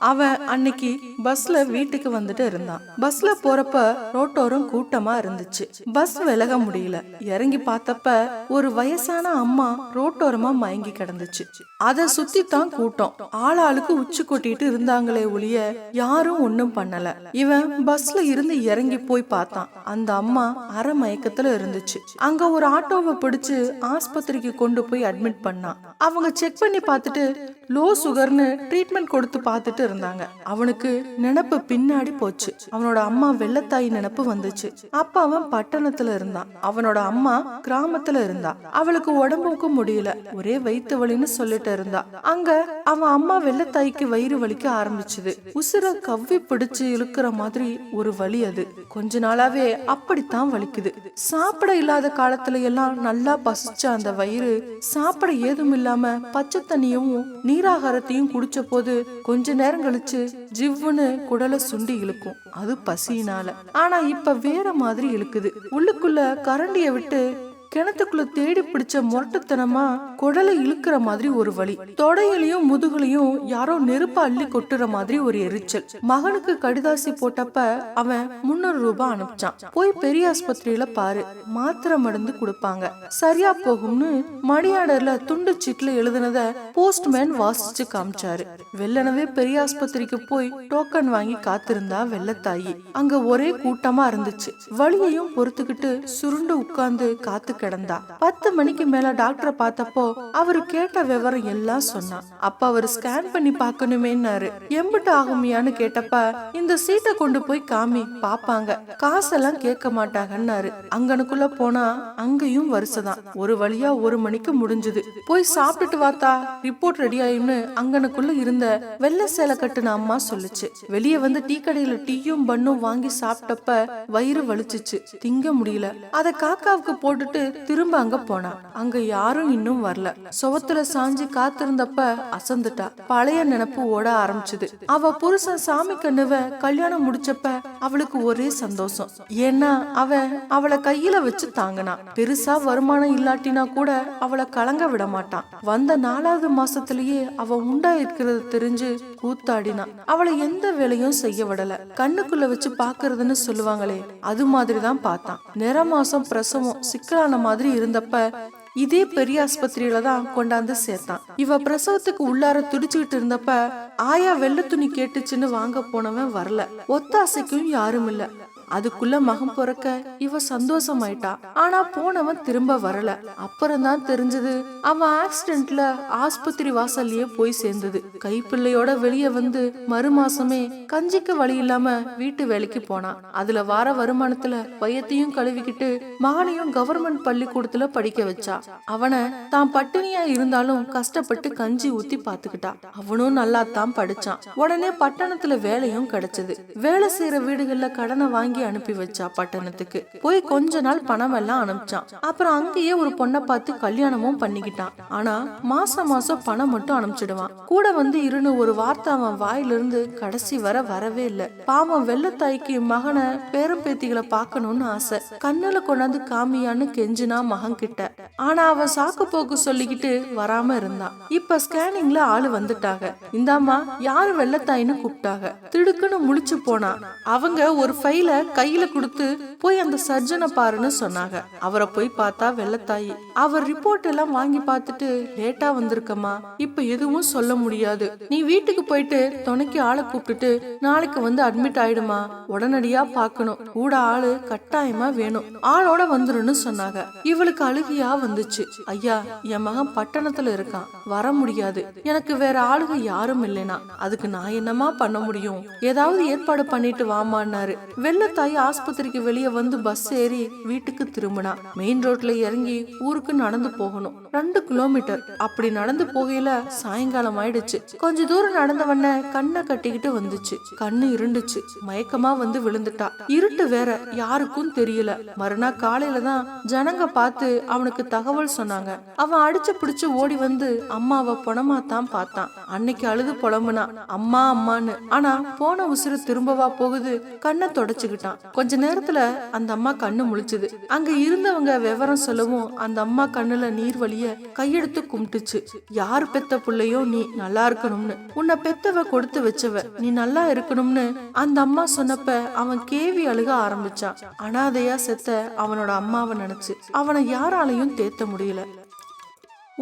அவன் அன்னைக்கு பஸ்ல வீட்டுக்கு வந்துட்டு இருந்தான். பஸ்ல போறப்ப ரோட்டோரம் கூட்டமா இருந்துச்சு. பஸ் விலக முடியல. இறங்கி பார்த்தப்ப ஒரு வயசான அம்மா ரோட்டோரமா மயங்கி கிடந்துச்சு. அத சுத்தி தான் கூட்டம். ஆளாளுக்கு உச்சி கொட்டிட்டு இருந்தாங்களே ஒழிய யாரும் ஒன்னும் பண்ணல. இவன் பஸ்ல இருந்து இறங்கி போய் பார்த்தான். அந்த அம்மா அரை மயக்கத்துல இருந்துச்சு. அங்க ஒரு ஆட்டோவை பிடிச்சு ஆஸ்பத்திரிக்கு கொண்டு போய் அட்மிட் பண்ணான். அவங்க செக் பண்ணி பார்த்துட்டு லோ சுகர்னு ட்ரீட்மெண்ட் கொடுத்து பார்த்துட்டு இருந்தாங்க. அவனுக்கு நினப்பு பின்னாடி போச்சு. அவனோட அம்மா வெள்ளத்தாய் நினப்பு வந்துச்சு. அப்ப அவன் பட்டணத்துல இருந்தான். அவனோட அம்மா கிராமத்துல இருந்தா. அவளுக்கு உடம்புக்கு முடியல. ஒரே வயிற்று வலின்னு சொல்லிட்டு இருந்தா. அங்க அவன் அம்மா வெள்ளத்தாய்க்கு வயிறு வலிக்க ஆரம்பிச்சது. உசுர கவ்வி பிடிச்சு இழுக்கிற மாதிரி ஒரு வலி அது. கொஞ்ச நாளாவே அப்படித்தான் வலிக்குது. சாப்பிட இல்லாத காலத்துல எல்லாம் நல்லா பசிச்ச அந்த வயிறு சாப்பிட ஏதும் இல்லாம பச்சை தண்ணியும் நீராகாரத்தையும் குடிச்ச போது கொஞ்ச நேரம் கழிச்சு ஜிவ்வுன்னு குடலை சுண்டி இழுக்கும். அது பசியினால. ஆனா இப்ப வேற மாதிரி இழுக்குது. உள்ளுக்குள்ள கரண்டிய விட்டு கிணத்துக்குள்ள தேடி பிடிச்ச முரட்டுத்தனமா குடலை இழுக்கிற மாதிரி ஒரு வழி தொடையிலையும் முதுகுலையும் யாரோ நெருப்ப அள்ளி கொட்டுற மாதிரி ஒரு எரிச்சல். மகனுக்கு கடிதாசி போட்டப்ப அவன் முன்னூறு ரூபாய் அனுப்பிச்சான். போய் பெரிய ஆஸ்பத்திரியில பாரு. மாத்திரை மருந்து கொடுப்பாங்க. சரியா போகும்னு மணியாடர்ல துண்டு சீட்ல எழுதுனத போஸ்ட்மேன் வாசிச்சு காமிச்சாரு. வெள்ளனவே பெரிய ஆஸ்பத்திரிக்கு போய் டோக்கன் வாங்கி காத்திருந்தா வெள்ளத்தாயி. அங்க ஒரே கூட்டமா இருந்துச்சு. வழியையும் பொறுத்துக்கிட்டு சுருண்டு உட்கார்ந்து காத்து கிடந்தா. பத்து மணிக்கு மேல டாக்டரை பார்த்தப்போ அவரு கேட்ட விவரம் எல்லாம் சொன்னா. அப்ப அவர் ஸ்கேன் பண்ணி பாக்கணுமேன்னாரு எம்பிட்டு ஆகுமியான்னு கேட்டப்ப இந்த சீட்டை கொண்டு போய் காமி பாப்பாங்க காசெல்லாம் கேட்க மாட்டாங்கன்னாரு. அங்கனுக்குள்ள போனா அங்கேயும் வருஷதான் ஒரு வழியா ஒரு மணிக்கு முடிஞ்சுது. போய் சாப்பிட்டுட்டு வாத்தா ரிப்போர்ட் ரெடி ஆயும்னு அங்கனுக்குள்ள இருந்த வெள்ளை சேலை கட்டுன அம்மா சொல்லுச்சு. வெளியே வந்து டீ கடையில டீயும் பண்ணும் வாங்கி சாப்பிட்டப்ப வயிறு வலிச்சிச்சு. திங்க முடியல. அத காக்காவுக்கு போட்டுட்டு திரும்ப அங்க போனா. அங்க யாரும் இன்னும் வரல. சுவத்துல சாஞ்சி காத்திருந்தப்ப அசந்துட்டா. பழைய நினப்பு ஓட ஆரம்பிச்சது. அவ புருஷன் சாமி கண்ணுவ கல்யாணம் முடிச்சப்ப அவளுக்கு ஒரே சந்தோஷம். ஏன்னா அவன் அவளை கையில வச்சு தாங்கினா. பெருசா வருமானம் இல்லாட்டினா கூட அவளை கலங்க விட மாட்டான். வந்த நாலாவது மாசத்திலேயே அவ உண்டா இருக்கிறது தெரிஞ்சு கூத்தாடினா. அவளை எந்த வேலையும் செய்ய விடல. கண்ணுக்குள்ள வச்சு பாக்குறதுன்னு சொல்லுவாங்களே அது மாதிரிதான் பார்த்தான். நிற மாசம் பிரசவம் சிக்கலான மாதிரி இருந்தப்ப இதே பெரிய ஆஸ்பத்திரியில தான் கொண்டாந்து சேர்த்தான். இவ பிரசவத்துக்கு உள்ளார துடிச்சுக்கிட்டு இருந்தப்ப ஆயா வெள்ளை துணி கேட்டுச்சுன்னு வாங்க போனவன் வரல. ஒத்தாசைக்கும் யாரும் இல்ல. அதுக்குள்ள மகம் பிறக்க இவ சந்தோஷமாயிட்டா. ஆனா போனவன் திரும்ப வரல. அப்புறம்தான் தெரிஞ்சது அவன் ஆக்சிடென்ட்ல ஆஸ்பத்திரி வாசல்லயே போய் சேர்ந்தது. கைப்பிள்ளையோட வெளியே வந்து மறு மாசமே கஞ்சிக்கு வழி இல்லாம வீட்டு வேலைக்கு போனான் அதுல வார வருமானத்துல வயத்தையும் கழுவிக்கிட்டு மகனையும் கவர்மெண்ட் பள்ளிக்கூடத்துல படிக்க வச்சா. அவனை தான் பட்டினியா இருந்தாலும் கஷ்டப்பட்டு கஞ்சி ஊத்தி பாத்துக்கிட்டா. அவனும் நல்லா தான் படிச்சான். உடனே பட்டணத்துல வேலையும் கிடைச்சது. வேலை செய்யற வீடுகள்ல கடனை வாங்கி வாங்கி அனுப்பி வச்சா பட்டணத்துக்கு. போய் கொஞ்ச நாள் பணம் எல்லாம் அனுப்பிச்சான். அப்புறம் அங்கேயே ஒரு பொண்ணை பார்த்து கல்யாணமும் பண்ணிக்கிட்டான். ஆனா மாசம் மாசம் பணம் மட்டும் அனுப்பிச்சிடுவான். கூட வந்து இருன்னு ஒரு வார்த்தை அவன் வாயிலிருந்து கடைசி வர வரவே இல்லை. பாவம் வெள்ளத்தாய்க்கு மகனை பேரம் பேத்திகளை பார்க்கணும்னு ஆசை. கண்ணில் கொண்டாந்து காமியான்னு கெஞ்சினா மகன் கிட்ட. ஆனா அவன் சாக்கு போக்கு சொல்லிக்கிட்டு வராம இருந்தான். இப்ப ஸ்கேனிங்ல ஆளு வந்துட்டாங்க. இந்தாமா யாரு வெள்ளத்தாயின்னு கூப்பிட்டாங்க. திடுக்குன்னு முழிச்சு போனா. அவங்க ஒரு ஃபைல கையில கொடுத்து போய் அந்த சர்ஜனை பாருன்னு சொன்னாங்க. அவரை போய் பார்த்தா வெள்ளத்தாயி. அவர் ரிப்போர்ட் எல்லாம் வாங்கி பார்த்துட்டு லேட்டா வந்திருக்கம்மா. இப்ப எதுவும் சொல்ல முடியாது. நீ வீட்டுக்கு போயிட்டு துணைக்கு ஆளை கூப்பிட்டுட்டு நாளைக்கு வந்து அட்மிட் ஆயிடுமா? உடனடியா பாக்கணும் கூட ஆளு கட்டாயமா வேணும். ஆளோட வந்துருன்னு சொன்னாங்க. இவளுக்கு அழுகியா வந்துச்சு. ஐயா என் மகன் பட்டணத்துல இருக்கான். வர முடியாது. எனக்கு வேற ஆளுங்க யாரும் இல்லைனா. அதுக்கு நான் என்னமா பண்ண முடியும்? ஏதாவது ஏற்பாடு பண்ணிட்டு வாமான்னாரு தாய் ஆஸ்பத்திரிக்கு வெளியே வந்து பஸ் ஏறி வீட்டுக்கு திரும்பினா. மெயின் ரோட்ல இறங்கி ஊருக்கு நடந்து போகணும். ரெண்டு கிலோமீட்டர் அப்படி நடந்து போகையில சாயங்காலம் ஆயிடுச்சு. கொஞ்ச தூரம் நடந்தவன கண்ணை கட்டிக்கிட்டு வந்துச்சு. கண்ணு இருண்டுச்சு. மயக்கமா வந்து விழுந்துட்டா. இருட்டு வேற யாருக்கும் தெரியல. மறுநாள் காலையில தான் ஜனங்க பார்த்து அவனுக்கு தகவல் சொன்னாங்க. அவன் அடிச்சு பிடிச்சு ஓடி வந்து அம்மாவை பொணமா தான் பார்த்தான். அன்னைக்கு அழுது புலம்புனா அம்மா அம்மான்னு. ஆனா போன உசுறு திரும்பவா போகுது. கண்ணை தொடச்சுக்கிட்டு. வச்சுக்கிட்டான் கொஞ்ச நேரத்துல அந்த அம்மா கண்ணு முழிச்சுது. அங்க இருந்தவங்க விவரம் சொல்லவும் அந்த அம்மா கண்ணுல நீர் வழிய கையெடுத்து கும்பிட்டுச்சு. யார் பெத்த பிள்ளையோ நீ நல்லா இருக்கணும்னு. உன்னை பெத்தவ கொடுத்து வச்சவ நீ நல்லா இருக்கணும்னு அந்த அம்மா சொன்னப்ப அவன் கேவி அழுக ஆரம்பிச்சான். அனாதையா செத்த அவனோட அம்மாவை நினைச்சு அவனை யாராலையும் தேத்த முடியல.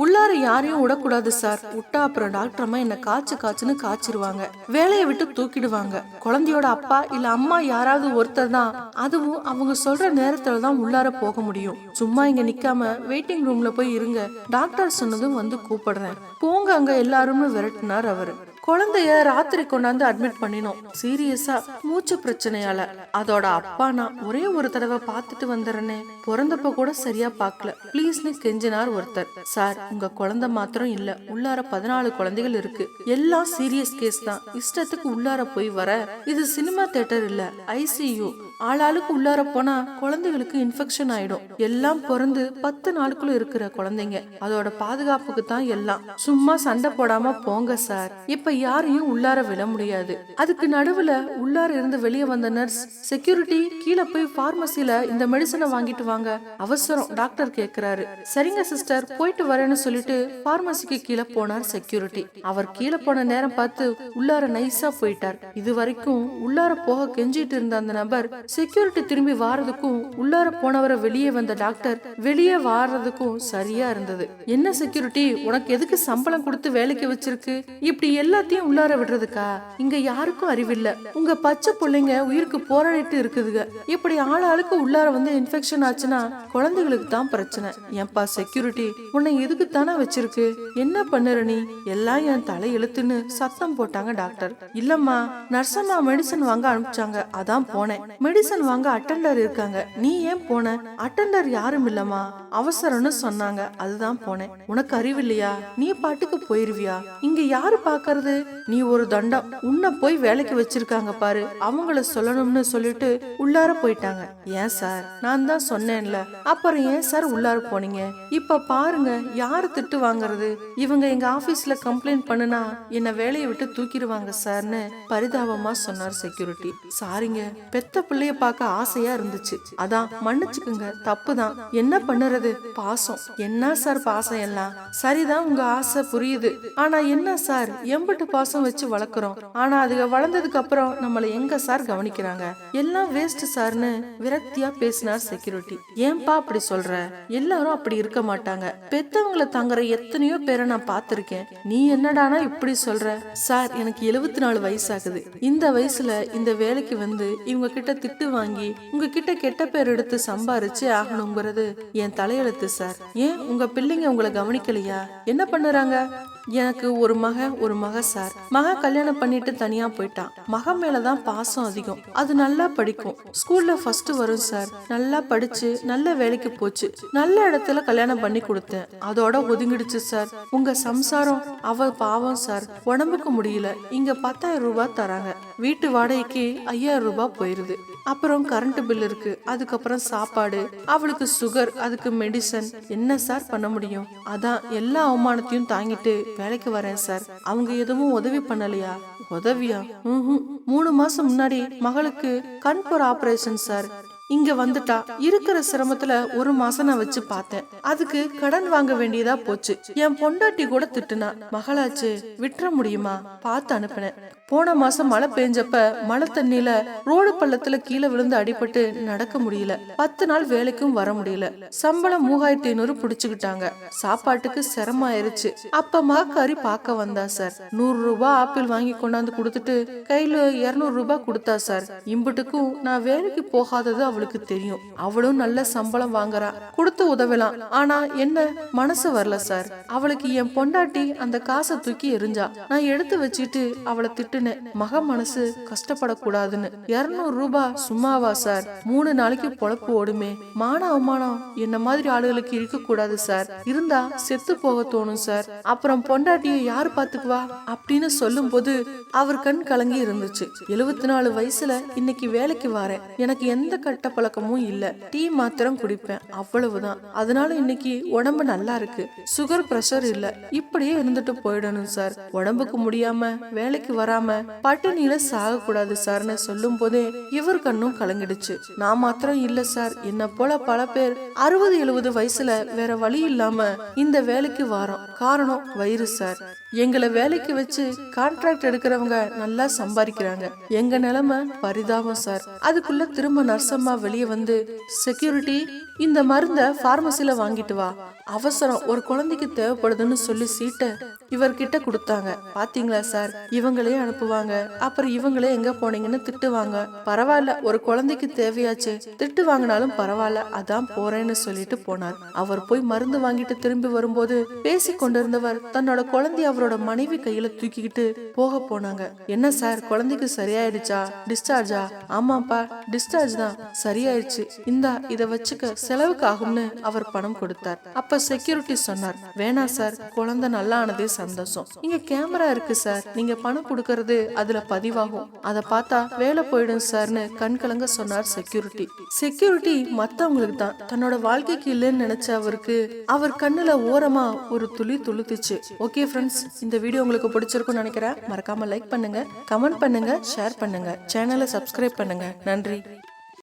உள்ளார யாரையும் விடக்கூடாது சார். விட்டா அப்புறம் டாக்டர் அம்மா என்ன காய்ச்சு காய்ச்சுன்னு காய்ச்சிருவாங்க. வேலையை விட்டு தூக்கிடுவாங்க. குழந்தையோட அப்பா இல்ல அம்மா யாராவது ஒருத்தர் தான். அதுவும் அவங்க சொல்ற நேரத்துல தான் உள்ளார போக முடியும். சும்மா இங்க நிக்காம வெயிட்டிங் ரூம்ல போய் இருங்க. டாக்டர் சொன்னதும் வந்து கூப்பிடுறேன். போங்க அங்க எல்லாருமே விரட்டினார் அவரு. குழந்தைய ராத்திரி கொண்டாந்து அட்மிட் பண்ணினோம். சீரியஸா மூச்சு பிரச்சனையால. அதோட அப்பா நான் ஒரே ஒரு தடவை பார்த்துட்டு வந்துடுறேனே. பிறந்தப்ப கூட சரியா பார்க்கல. ப்ளீஸ்னு கெஞ்சினார் ஒருத்தர். சார் உங்க குழந்தை மாத்திரம் இல்ல. உள்ளார பதினாலு குழந்தைகள் இருக்கு. எல்லாம் சீரியஸ் கேஸ் தான். இஷ்டத்துக்கு உள்ளார போய் வர. இது சினிமா தேட்டர் இல்ல. ஐசியூ ஆளாளுக்கு உள்ளார போனா குழந்தைகளுக்கு இன்ஃபெக்ஷன் ஆயிடும். எல்லாம் பிறந்து பத்து நாளுக்குள்ள இருக்கிற குழந்தைங்க. அதோட பாதுகாப்புக்கு தான் எல்லாம். சும்மா சண்டை போடாம போங்க சார். இப்ப யாரையும் உள்ளார விட முடியாது. அதுக்கு நடுவுல உள்ளார இருந்து வெளியே வந்த நர்ஸ் செக்யூரிட்டி கீழே போய் பார்மசில இந்த மெடிசனை வாங்கிட்டு வாங்க. அவசரம் டாக்டர் கேக்குறாரு. சரிங்க சிஸ்டர். போயிட்டு வரேன்னு சொல்லிட்டு பார்மசிக்கு கீழே போனார் செக்யூரிட்டி அவர் கீழே போன நேரம் பார்த்து உள்ளார நைஸா போயிட்டார். இது வரைக்கும் உள்ளார போக கெஞ்சிட்டு இருந்த அந்த நபர் செக்யூரிட்டி திரும்பி வாரதுக்கும் உள்ளார போனவரை வெளியே வந்த டாக்டர் வெளியே வாரதுக்கும் சரியா இருந்தது. என்ன செக்யூரிட்டி உனக்கு எதுக்கு சம்பளம் கொடுத்து வேலைக்கு வச்சிருக்கு? இப்படி எல்லாத்தையும் உள்ளார விடுறதுக்கா? இங்க யாருக்கும் அறிவில்ல. உங்க பச்சை பிள்ளைங்க உயிருக்கு போராடிட்டு இருக்குதுங்க இப்படி ஆள் ஆளுக்கு உள்ளார வந்து இன்ஃபெக்ஷன் ஆச்சுன்னா குழந்தைகளுக்கு தான் பிரச்சனை. ஏன்பா செக்யூரிட்டி உன்னை எதுக்கு தானே வச்சிருக்கு? என்ன பண்ணுற நீ? எல்லாம் என் தலை எழுத்துன்னு சத்தம் போட்டாங்க டாக்டர். இல்லம்மா நர்சம்மா மெடிசன் வாங்க அனுப்பிச்சாங்க. அதான் போனேன். மெடிசன் வாங்க அட்டண்டர் இருக்காங்க. நீ ஏன் போன? அட்டண்டர் யாரும் இல்லம்மா. அவசரம்னு சொன்னாங்க. அதுதான் போனேன். உனக்கு அறிவு இல்லையா நீ பாட்டுக்கு போயிருவியா? இங்க யாரு பாக்குறது? நீ ஒரு தண்டம். உன்னை போய் வேலைக்கு வச்சிருக்காங்க பாரு. அவங்கள சொல்லணும்னு சொல்லிட்டு உள்ளார போயிட்டாங்க. ஏன் சார்? நான் தான் சொன்னேன்ல. அப்புறம் ஏன் சார் உள்ளார போனீங்க? இப்ப பாருங்க யாரு திட்டு வாங்குறது? இவங்க எங்க ஆபீஸ்ல கம்ப்ளைண்ட் பண்ணுனா என்ன வேலையை விட்டு தூக்கிடுவாங்க சார்னு பரிதாபமா சொன்னார் செக்யூரிட்டி சாரிங்க. பெத்த பிள்ளைய பார்க்க ஆசையா இருந்துச்சு. அதான் மன்னிச்சுக்குங்க தப்புதான். என்ன பண்ணுறது? பாசம். என்ன சார் பாசம் எல்லாம்? சரிதான் உங்க ஆசை புரியுது. ஆனா என்ன சார்? எம்பிட்டு பாசம் வச்சு வளர்க்குறோம். ஆனா அதுக வளர்ந்ததுக்கு அப்புறம் நம்மள எங்க சார் கவனிக்கிறாங்க? எல்லாம் வேஸ்ட் சார்னு விரக்தியா பேசினார் செக்யூரிட்டி ஏன்பா அப்படி சொல்ற? எல்லாரும் அப்படி இருக்க மாட்டாங்க. பெத்தவங்களை தங்குற எத்தனையோ பேரை நான் பார்த்திருக்கேன். நீ என்னடானா இப்படி சொல்ற? சார் எனக்கு எழுபத்தி நாலு வயசாகுது. இந்த வயசுல இந்த வேலைக்கு வந்து இவங்க கிட்ட திட்டு வாங்கி உங்ககிட்ட கெட்ட பேர் எடுத்து சம்பாரிச்சு ஆகணுங்கிறது என் தலையெழுத்து சார். ஏன் உங்க பிள்ளைங்க உங்களை கவனிக்கலையா? என்ன பண்ணுறாங்க? எனக்கு ஒரு மக ஒரு மக சார். மக கல்யாணம் பண்ணிட்டு தனியா போயிட்டான் மக மேலதான் பாசம் அதிகம். அது நல்லா படிக்கும். ஸ்கூல்ல ஃபர்ஸ்ட் வரும் சார். நல்லா படிச்சு நல்ல வேலைக்கு போச்சு. நல்ல இடத்துல கல்யாணம் பண்ணி கொடுத்தேன். அதோட ஒதுங்கிடுச்சு சார். உங்க சம்சாரம் அவ பாவம் சார். உடம்புக்கு முடியல. இங்க பத்தாயிரம் ரூபாய் தராங்க. வீட்டு வாடகைக்கு ஐயாயிரம் ரூபாய் போயிருது. அப்புறம் கரண்ட் பில் இருக்கு. அதுக்கப்புறம் சாப்பாடு. அவளுக்கு சுகர் அதுக்கு மெடிசன் என்ன சார் பண்ண முடியும்? அதான் எல்லா அவமானத்தையும் தாங்கிட்டு வேலைக்கு வரேன் சார். அவங்க எதுவும் உதவி பண்ணலையா? உதவியா? மூணு மாசம் முன்னாடி மகளுக்கு கண் ஆபரேஷன் சார். இங்க வந்துட்டா. இருக்கிற சிரமத்துல ஒரு மாசம் நான் வச்சு பார்த்தேன். அதுக்கு கடன் வாங்க வேண்டியதா போச்சு. என் பொண்டாட்டி கூட திட்டுனா மகளாச்சு விட்டுற முடியுமா? பார்த்து அனுப்பினேன். போன மாசம் மழை பெஞ்சப்ப மழை தண்ணியில ரோடு பள்ளத்துல கீழே விழுந்து அடிபட்டு நடக்க முடியல. பத்து நாள் வேலைக்கும் வர முடியல. சம்பளம் மூவாயிரத்தி ஐநூறு புடிச்சுக்கிட்டாங்க. சாப்பாட்டுக்கு சிரமம் ஆயிருச்சு அப்ப மகக்காரி பார்க்க வந்தா சார் நூறு ரூபாய் ஆப்பிள் வாங்கி கொண்டாந்து கொடுத்துட்டு கையில இருநூறு ரூபாய் கொடுத்தா சார். இம்புட்டுக்கும் நான் வேலைக்கு போகாதது அவளுக்கு தெரியும். அவளும் நல்ல சம்பளம் வாங்குறா. கொடுத்து உதவலாம். ஆனா என்ன? மனசு வரல சார். அவளுக்கு என் பொண்டாட்டி அந்த காசை தூக்கி எரிஞ்சா நான் எடுத்து வச்சுட்டு அவளை திட்டுனேன். மக மனசு கஷ்டப்படக்கூடாதுன்னு. இருநூறு ரூபாய் சும்மாவா சார்? மூணு நாளைக்கு பொழப்பு ஓடுமே. மான அவமானம் என்ன மாதிரி ஆளுகளுக்கு இருக்க கூடாது சார். இருந்தா செத்து போக தோணும் சார். அப்புறம் பொண்டாட்டியை யார் பாத்துக்குவா? அப்படின்னு சொல்லும் போது அவர் கண் கலங்கி இருந்துச்சு. எழுபத்தி நாலு வயசுல இன்னைக்கு வேலைக்கு வரேன். எனக்கு எந்த கட்ட பழக்கமும் இல்ல. டீ மாத்திரம் குடிப்பேன். அவ்வளவுதான். அதனால இன்னைக்கு உடம்பு நல்லா இருக்கு. சுகர் பிரஷர் இல்ல. இப்படியே இருந்துட்டு போயிடணும் சார் உடம்புக்கு முடியாம வேலைக்கு வராம பட்டினியில சாக கூடாது சார்னு சொல்லும் போதே இவர் கண்ணும் கலங்கிடுச்சு. நான் மாத்திரம் இல்ல சார் என்ன போல பல பேர் அறுபது எழுபது வயசுல வேற வழி இல்லாம இந்த வேலைக்கு வாரோம். காரணம் வயிறு சார் எங்களை வேலைக்கு வச்சு கான்ட்ராக்ட் எடுக்கிறவங்க நல்லா சம்பாதிக்கிறாங்க. எங்க நிலைமை பரிதாபம் சார் அதுக்குள்ள திரும்ப நர்சம்மா வெளியே வந்து செக்யூரிட்டி இந்த மருந்த பார்மசில வாங்கிட்டு வா. அவசரம். ஒரு குழந்தைக்கு தேவைப்படுதுன்னு சொல்லி சீட்டை இவர்கிட்ட கொடுத்தாங்க. பாத்தீங்களா சார்? இவங்களே அனுப்புவாங்க. அப்புறம் இவங்களே எங்க போனீங்கன்னு திட்டுவாங்க. பரவாயில்ல ஒரு குழந்தைக்கு தேவையாச்சு. திட்டு வாங்கினாலும் பரவாயில்ல அதான் போறேன்னு சொல்லிட்டு போனார். அவர் போய் மருந்து வாங்கிட்டு திரும்பி வரும்போது பேசி கொண்டிருந்தவர் தன்னோட குழந்தைய அவரோட மனைவி கையில தூக்கிக்கிட்டு போக போனாங்க. என்ன சார்? குழந்தைக்கு சரியாயிடுச்சா? டிஸ்சார்ஜா ஆமாப்பா டிஸ்சார்ஜ் தான். சரியாயிடுச்சு இந்தா இதை வச்சுக்க செலவுக்கு ஆகும்னு அவர் பணம் கொடுத்தார். அப்ப செக்யூரிட்டி சொன்னார் வேணாம் சார் குழந்தை நல்லா ஆனதே சந்தோஷம். இங்க கேமரா இருக்கு சார். நீங்க பணம் கொடுக்கறது அதுல பதிவாகும். அதை பார்த்தா வேலை போயிடும் சார்னு கண் கலங்க சொன்னார் செக்யூரிட்டி செக்யூரிட்டி மத்தவங்களுக்கு தான். தன்னோட வாழ்க்கைக்கு இல்லைன்னு நினைச்ச அவருக்கு அவர் கண்ணுல ஓரமா ஒரு துளி துளுத்துச்சு. ஓகே ஃப்ரெண்ட்ஸ் இந்த வீடியோ உங்களுக்கு பிடிச்சிருக்கும்னு நினைக்கிறேன். மறக்காம லைக் பண்ணுங்க கமெண்ட் பண்ணுங்க ஷேர் பண்ணுங்க. சேனலை சப்ஸ்கிரைப் பண்ணுங்க. நன்றி.